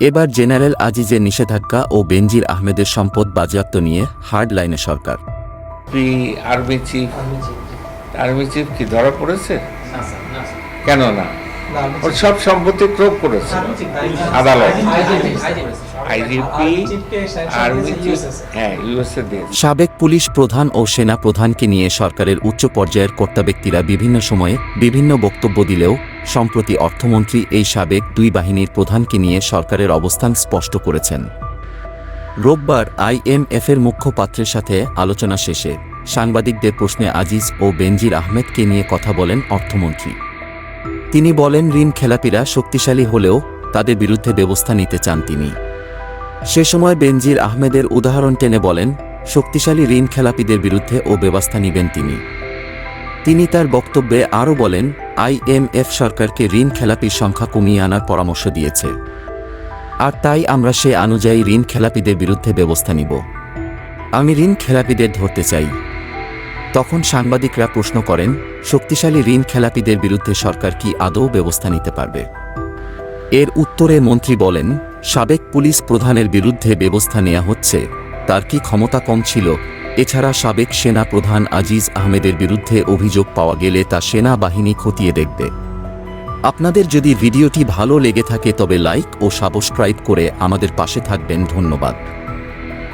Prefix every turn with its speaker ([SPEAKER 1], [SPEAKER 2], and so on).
[SPEAKER 1] এবার জেনারেল আজিজের নিষেধাজ্ঞা ও বেনজির আহমেদের সম্পদ বাজেয়াপ্ত নিয়ে হার্ড লাইনে সরকার
[SPEAKER 2] আর্মি চিফ। আর্মি চিফ কি ধরা পড়েছে। কেন না?
[SPEAKER 3] না,
[SPEAKER 2] ওর সব সম্পত্তি ক্রোপ করেছে। আদালত।
[SPEAKER 3] IGP, army.
[SPEAKER 2] হ্যাঁ ইউএসএ
[SPEAKER 1] সাবেক পুলিশ প্রধান ও সেনা প্রধানকে নিয়ে সরকারের উচ্চ পর্যায়ের কর্তা ব্যক্তিরা বিভিন্ন সময়ে বিভিন্ন বক্তব্য দিলেও সম্প্রতি অর্থমন্ত্রী এই সাবেক দুই বাহিনীর প্রধানকে নিয়ে সরকারের অবস্থান স্পষ্ট করেছেন। রোববার আইএমএফের মুখপাত্রের সাথে আলোচনা শেষে সাংবাদিকদের প্রশ্নে আজিজ ও বেনজির আহমেদকে নিয়ে কথা বলেন অর্থমন্ত্রী। তিনি বলেন, ঋণ খেলাপিরা শক্তিশালী হলেও তাদের বিরুদ্ধে ব্যবস্থা নিতে চান তিনি। সে সময় বেনজির আহমেদের উদাহরণ টেনে বলেন, শক্তিশালী ঋণ খেলাপিদের বিরুদ্ধে ও ব্যবস্থা নেবেন তিনি। তিনি তার বক্তব্যে আরও বলেন আইএমএফ সরকারকে ঋণ খেলাপির সংখ্যা কমিয়ে আনার পরামর্শ দিয়েছে। আর তাই আমরা সে অনুযায়ী ঋণ খেলাপিদের বিরুদ্ধে ব্যবস্থা নিব। আমি ঋণ খেলাপিদের ধরতে চাই। তখন সাংবাদিকরা প্রশ্ন করেন, শক্তিশালী ঋণ খেলাপিদের বিরুদ্ধে সরকার কি আদৌ ব্যবস্থা নিতে পারবে? এর উত্তরে মন্ত্রী বলেন, সাবেক পুলিশ প্রধানের বিরুদ্ধে ব্যবস্থা নেওয়া হচ্ছে। তার কি ক্ষমতা কম ছিল? এছাড়া সাবেক সেনা প্রধান আজিজ আহমেদের বিরুদ্ধে অভিযোগ পাওয়া গেলে তা সেনাবাহিনী খতিয়ে দেখবে। আপনাদের যদি ভিডিওটি ভালো লেগে থাকে তবে লাইক ও সাবস্ক্রাইব করে আমাদের পাশে থাকবেন। ধন্যবাদ।